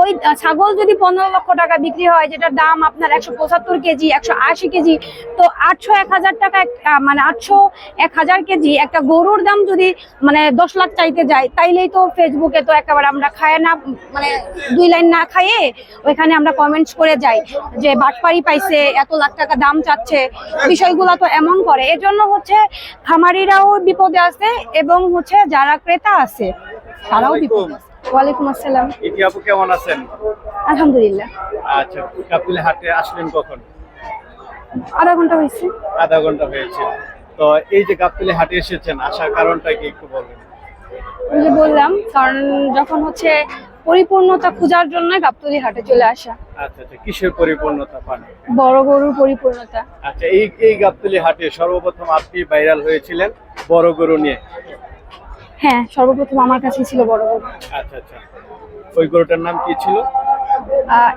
ওই ছাগল যদি পনেরো লক্ষ টাকা বিক্রি হয় যেটার দাম আপনার একশো পঁচাত্তর কেজি একশো আশি কেজি তো আটশো এক হাজার টাকা মানে আটশো এক হাজার কেজি একটা গরুর দাম যদি মানে দশ লাখ চাইতে যায় তাইলেই তো ফেসবুকে তো একেবারে আমরা খায় না মানে দুই লাইন না খাইয়ে ওইখানে আমরা কমেন্টস করে যাই যে বাটপাড়ি পাইছে এত লাখ টাকা দাম চাচ্ছে বিষয়গুলো তো এমন করে। এর জন্য হচ্ছে খামারিরাও বিপদে আছে এবং হচ্ছে যারা ক্রেতা আছে তারাও বিপদে আছে। ওয়ালাইকুম আসসালাম। ইতি আপু কেমন আছেন? আলহামদুলিল্লাহ। আচ্ছা কাপিলে হাটে আসলেন কখন? আধা ঘণ্টা হয়েছে। আধা ঘণ্টা হয়েছে। তো এই যে গাবতলি হাটে এসেছেন আসার কারণটা কি একটু বলবেন? ওই যে বললাম কারণ যখন হচ্ছে পরিপূর্ণতা খোঁজার জন্য গাবতলি হাটে চলে আসা। আচ্ছা আচ্ছা কিসের পরিপূর্ণতা পান? বড় গরুর পরিপূর্ণতা। আচ্ছা এই এই গাবতলি হাটে সর্বপ্রথম আপনি ভাইরাল হয়েছিলেন বড় গরু নিয়ে। হ্যাঁ। সর্বপ্রথম আমার কাছে ছিল বড় গরু আচ্ছা আচ্ছা। ওই গরুটার নাম কি ছিল?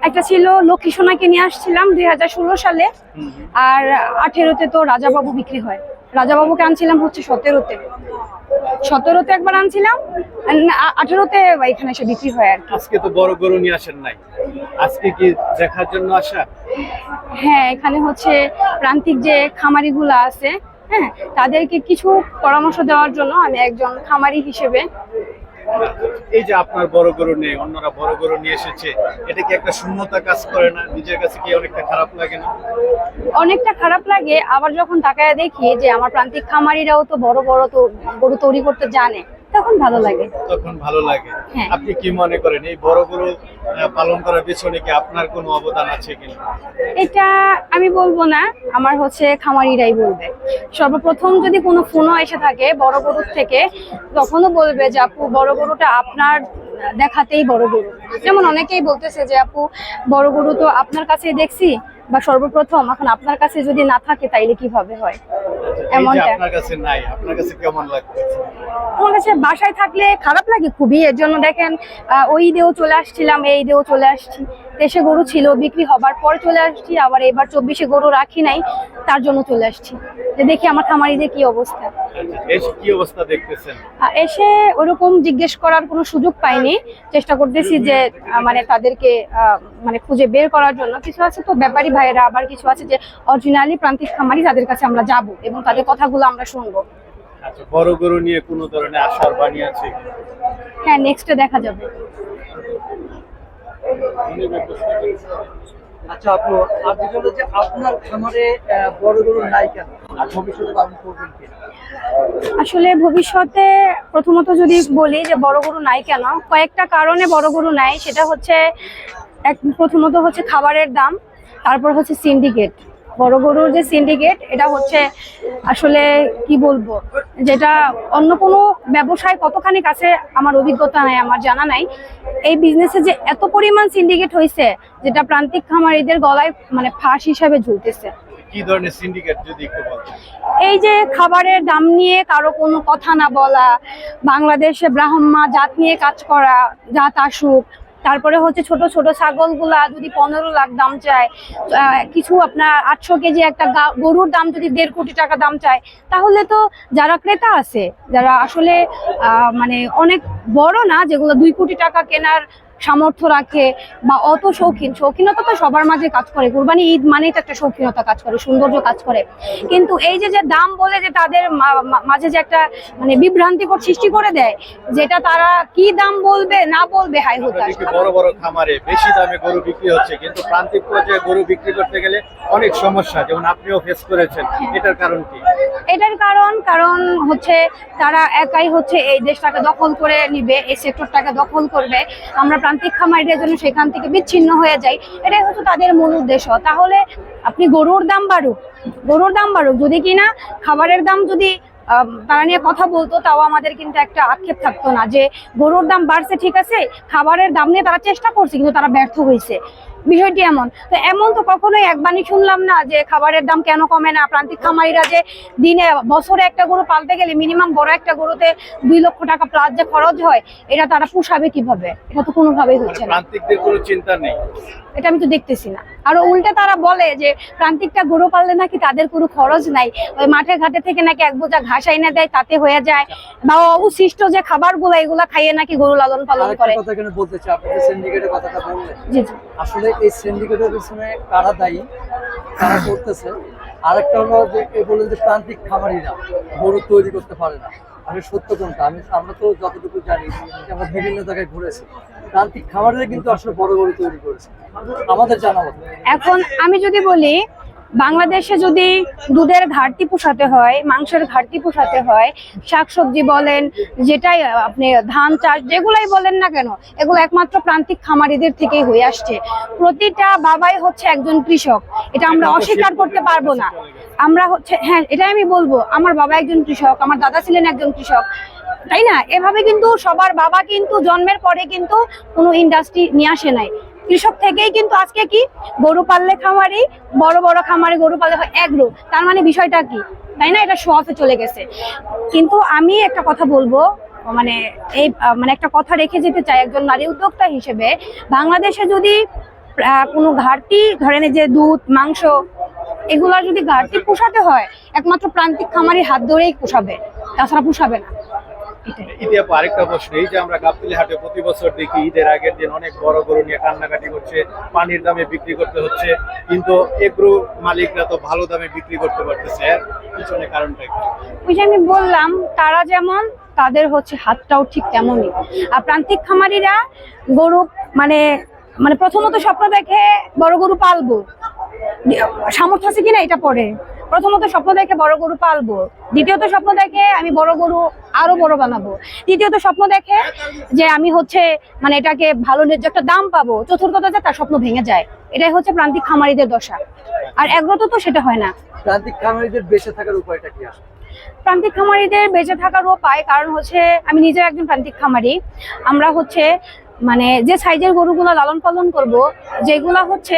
একটা ছিল লক্ষ্মী সোনাকে নিয়ে আসছিলাম দুই হাজার ষোলো সালে। আর আঠেরোতে তো রাজাবাবু বিক্রি হয়। রাজাবাবুকে আনছিলাম হচ্ছে সতেরোতে। সতেরোতে একবার আনছিলাম আঠেরোতে এখানে এসে বিক্রি হয় আর আজকে তো বড় গরু নিয়ে আসেন নাই। আজকে কি দেখার জন্য আসা? হ্যাঁ এখানে হচ্ছে প্রান্তিক যে খামারিগুলো আছে হ্যাঁ তাদেরকে কিছু পরামর্শ দেওয়ার জন্য আমি একজন খামারি হিসেবে। এই যে আপনার বড় গরু নেই অন্যরা বড় গরু নিয়ে এসেছে এটা কি একটা শূন্যতা কাজ করে না? নিজের কাছে কি অনেকটা খারাপ লাগে না? অনেকটা খারাপ লাগে আবার যখন তাকায় দেখি যে আমার প্রান্তিক খামারিরাও তো বড় বড় তো গরু তৈরি করতে জানে। তখন ভালো লাগে। তখন ভালো লাগে। হ্যাঁ। আপনি কি মনে করেন এই বড় গরু পালন করার পিছনে কি আপনার কোনো অবদান আছে কিনা? এটা আমি বলব না আমার হচ্ছে খামারিরাই বলবে। সর্বপ্রথম যদি কোনো ফোনও এসে থাকে বড় গরুর থেকে তখনও বলবে যে আপু বড় গরুটা আপনার দেখাতেই বড় গরু। যেমন অনেকেই বলতেছে যে আপু বড় গরু তো আপনার কাছেই দেখছি। বা সর্বপ্রথম এখন আপনার কাছে যদি না থাকে তাইলে কীভাবে হয়? এমনটা। আপনার কাছে নাই আপনার কাছে কেমন লাগতেছে আমার কাছে বাসায় থাকলে খারাপ লাগে খুবই এর জন্য দেখেন ওই দেও চলে আসছিলাম এই দেও চলে আসছি। দেশে গরু ছিল বিক্রি হবার পর চলে আসছি আবার এবার চব্বিশে গরু রাখি নাই তার জন্য চলে আসছি। যে দেখি আমার খামারিদের কি অবস্থা। এসে কি অবস্থা দেখতেছেন? এসে ওরকম জিজ্ঞেস করার কোনো সুযোগ পাইনি। চেষ্টা করতেছি যে মানে তাদেরকে মানে খুঁজে বের করার জন্য। কিছু আছে তো ব্যাপারী ভাইয়েরা আবার কিছু আছে যে অরিজিনালি প্রান্তিক খামারি তাদের কাছে আমরা যাব এবং তাদের কথাগুলো আমরা শুনব। আচ্ছা বড় গরু নিয়ে কোনো ধরনের আশার বাণী আছে? হ্যাঁ নেক্সটে দেখা যাবে। আচ্ছা আপু হলো যে আপনার খামারে বড় নাই। কেন আর ভবিষ্যতে করবেন আসলে ভবিষ্যতে প্রথমত যদি বলি যে বড় গরু নাই কেন, কয়েকটা কারণে বড় গরু নাই। সেটা হচ্ছে এক, প্রথমত হচ্ছে খাবারের দাম, তারপর হচ্ছে সিন্ডিকেট বড় গরুর যে সিন্ডিকেট এটা হচ্ছে আসলে কি বলব? যেটা অন্য কোনো ব্যবসায় কতখানি কাছে আমার অভিজ্ঞতা নাই আমার জানা নাই। এই বিজনেসে যে এত পরিমাণ সিন্ডিকেট হয়েছে যেটা প্রান্তিক খামারিদের গলায় মানে ফাঁস হিসাবে ঝুলতেছে। কি ধরনের সিন্ডিকেট যদি একটু এই যে খাবারের দাম নিয়ে কারও কোনো কথা না বলা বাংলাদেশে ব্রাহ্মা জাত নিয়ে কাজ করা জাত আসুক তারপরে হচ্ছে ছোট ছোট ছাগলগুলা যদি পনেরো লাখ দাম চায় কিছু আপনার আটশো কেজি একটা গরুর দাম যদি দেড় কোটি টাকা দাম চায়, তাহলে তো যারা ক্রেতা আছে, যারা আসলে মানে অনেক বড় না, যেগুলো দুই কোটি টাকা কেনার সামর্থ্য রাখে বা অত শৌখিন শৌখিনতা তো সবার মাঝে কাজ করে। কুরবানি ঈদ মানেই তো একটা শৌখিনতা কাজ করে সৌন্দর্য কাজ করে। কিন্তু এই যে যে দাম বলে যে তাদের মাঝে যে একটা মানে বিভ্রান্তিকর সৃষ্টি করে দেয় যেটা তারা কি দাম বলবে না বলবে হাই হতাশ বড় বড় খামারে বেশি দামে গরু বিক্রি হচ্ছে কিন্তু প্রান্তিক পর্যায়ে গরু বিক্রি করতে গেলে অনেক সমস্যা যেমন আপনিও ফেস করেছেন এটার কারণ কি? এটার কারণ কারণ হচ্ছে তারা একাই হচ্ছে এই দেশটাকে দখল করে নিবে, এই সেক্টরটাকে দখল করবে। আমরা প্রান্তিক খামারিদের জন্য সেখান থেকে বিচ্ছিন্ন হয়ে যাই। এটাই হচ্ছে তাদের মূল উদ্দেশ্য। তাহলে আপনি গরুর দাম বাড়ুক। গরুর দাম বাড়ুক। যদি কিনা খাবারের দাম যদি তারা নিয়ে কথা বলতো, তাও আমাদের কিন্তু একটা আক্ষেপ থাকতো না যে গরুর দাম বাড়ছে, ঠিক আছে, খাবারের দাম নিয়ে তারা চেষ্টা করছে, কিন্তু তারা ব্যর্থ হয়েছে বিষয়টি এমন। তো এমন তো কখনোই একবারই শুনলাম না যে খাবারের দাম কেন কমে না। প্রান্তিক খামারিরা যে দিনে বছরে একটা গরু পালতে গেলে মিনিমাম বড় একটা গরুতে দুই লক্ষ টাকা প্লাস যে খরচ হয় এটা তারা পুষাবে কীভাবে? এটা তো কোনোভাবেই হচ্ছে না। প্রান্তিকদের কোনো চিন্তা নেই। এটা আমি তো দেখতেছি না। আর উল্টে তারা বলে যে প্রান্তিকটা গরু পাললে নাকি তাদের কোনো খরচ নাই। ওই মাঠে ঘাটে থেকে নাকি এক বোঝা ঘাস এনে দেয় তাতে হয়ে যায়। বা অবশিষ্ট যে খাবারগুলো এগুলা খাইয়ে নাকি গরু লালন পালন করে। কথা বলতে চাই আপনাদের সিন্ডিকেটের কথাটা বললেন। জি জি। আসলে এই সিন্ডিকেটের পিছনে কারা দায়ী, কারা করতেছে? আরেকটা হলো যে, এ বলেন যে প্রান্তিক খামারিরা, গরু তৈরি করতে পারে না। আমি সত্য কোনটা? আমি আমরা তো যতটুকু জানি আমরা বিভিন্ন জায়গায় ঘুরেছি। প্রান্তিক খামারিরা কিন্তু আসলে বড় গরু তৈরি করেছে। আমাদের জানা এখন আমি যদি বলি বাংলাদেশে যদি দুধের ঘাটতি পোষাতে হয় মাংসের ঘাটতি পোষাতে হয় শাকসবজি বলেন যেটাই আপনি ধান চাষ যেগুলাই বলেন না কেন এগুলো একমাত্র প্রান্তিক খামারিদের থেকেই হয়ে আসছে। প্রতিটা বাবাই হচ্ছে একজন কৃষক। এটা আমরা অস্বীকার করতে পারব না। আমরা হচ্ছে হ্যাঁ এটাই আমি বলব আমার বাবা একজন কৃষক আমার দাদা ছিলেন একজন কৃষক। তাই না? এভাবে কিন্তু সবার বাবা কিন্তু জন্মের পরে কিন্তু কোনো ইন্ডাস্ট্রি নিয়ে আসে নাই। কৃষক থেকেই কিন্তু আজকে কি গরু পাললে খামারি, বড় বড় খামারে গরু পাললে হয় এগ্রো। তার মানে বিষয়টা কি? তাই না? এটা শোয়াফে চলে গেছে। কিন্তু আমি একটা কথা বলব মানে এই মানে একটা কথা রেখে যেতে চাই একজন নারী উদ্যোক্তা হিসেবে। বাংলাদেশে যদি কোনো ঘাটতি, ধরেন যে দুধ, মাংস, এগুলা যদি ঘাটতি পোষাতে হয়, একমাত্র প্রান্তিক খামারির হাত ধরেই পোষাবে। তাছাড়া পোষাবে না। ইতিহাস আরেকটা প্রশ্ন, এই যে আমরা গাবতলি হাটে প্রতি বছর দেখি ঈদের আগের দিন অনেক বড় গরু নিয়ে কান্নাকাটি করছে, পানির দামে বিক্রি করতে হচ্ছে, কিন্তু এগ্রো মালিকরা তো ভালো দামে বিক্রি করতে পারতেছে। পিছনে কারণটা কি? ওই যে আমি বললাম, তারা যেমন, তাদের হচ্ছে হাতটাও ঠিক তেমনই। আর প্রান্তিক খামারিরা গরু মানে মানে প্রথমত স্বপ্ন দেখে বড় গরু পালবো। সামর্থ্য আছে কিনা এটা পরে। প্রথমত স্বপ্ন দেখে বড় গরু পালবো। দ্বিতীয়ত স্বপ্ন দেখে আমি বড় গরু আরও বড় বানাবো। তৃতীয়ত স্বপ্ন দেখে যে আমি হচ্ছে মানে এটাকে ভালো ন্যায্য একটা দাম পাবো। চতুর্থত যে তার স্বপ্ন ভেঙে যায়। এটাই হচ্ছে প্রান্তিক খামারিদের দশা। আর একগ্রত তো সেটা হয় না। প্রান্তিক খামারিদের বেঁচে থাকার উপায়টা কি আসলে? প্রান্তিক খামারিদের বেঁচে থাকার উপায় কারণ হচ্ছে আমি নিজেও একজন প্রান্তিক খামারি। আমরা হচ্ছে মানে যে সাইজের গরুগুলো লালন পালন করব যেগুলা হচ্ছে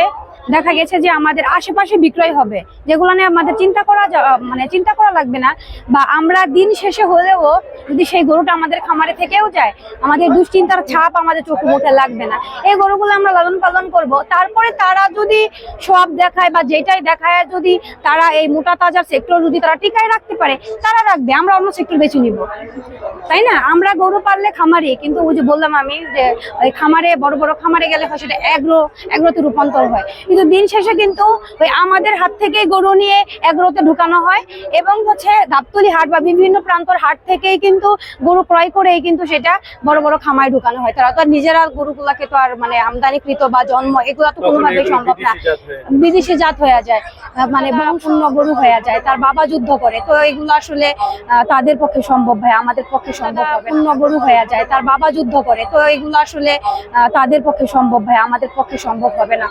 দেখা গেছে যে আমাদের আশেপাশে বিক্রয় হবে, যেগুলো নিয়ে আমাদের চিন্তা করা মানে চিন্তা করা লাগবে না, বা আমরা দিন শেষে হলেও যদি সেই গরুটা আমাদের খামারে থেকেও যায়, আমাদের দুশ্চিন্তার ছাপ আমাদের চোখে মুখে লাগবে না। এই গরুগুলো আমরা লালন পালন করব। তারপরে তারা যদি সব দেখায় বা যেটাই দেখায় যদি তারা এই মোটা তাজার সেক্টর যদি তারা টিকায় রাখতে পারে, তারা রাখবে, আমরা অন্য সেক্টর বেছে নিব। তাই না? আমরা গরু পাললে খামারি, কিন্তু ওই যে বললাম আমি যে, ওই খামারে, বড় বড় খামারে গেলে হয় সেটা এগ্রো এগ্রোতে রূপান্তর হয়। কিন্তু দিন শেষে কিন্তু ওই আমাদের হাত থেকে গরু নিয়ে এগ্রোতে ঢুকানো হয় এবং হচ্ছে গাবতলি হাট বা বিভিন্ন প্রান্তর হাট থেকেই কিন্তু গরু ক্রয় করেই কিন্তু সেটা বড় বড় খামায় ঢুকানো হয়। তারা তো আর নিজেরা গরুগুলাকে তো আর মানে আমদানিকৃত বা জন্ম এগুলো তো কোনোভাবেই সম্ভব না। বিদেশি জাত হয়ে যায়। মানে বংশূন্য গরু হয়ে যায় তার বাবা যুদ্ধ করে। তো এগুলো আসলে আহ, তাদের পক্ষে সম্ভব হয় আমাদের পক্ষে সম্ভব হবে পূর্ণ গরু হয়ে যায় তার বাবা যুদ্ধ করে। তো এগুলো আসলে আহ, তাদের পক্ষে সম্ভব হয় আমাদের পক্ষে সম্ভব হবে না।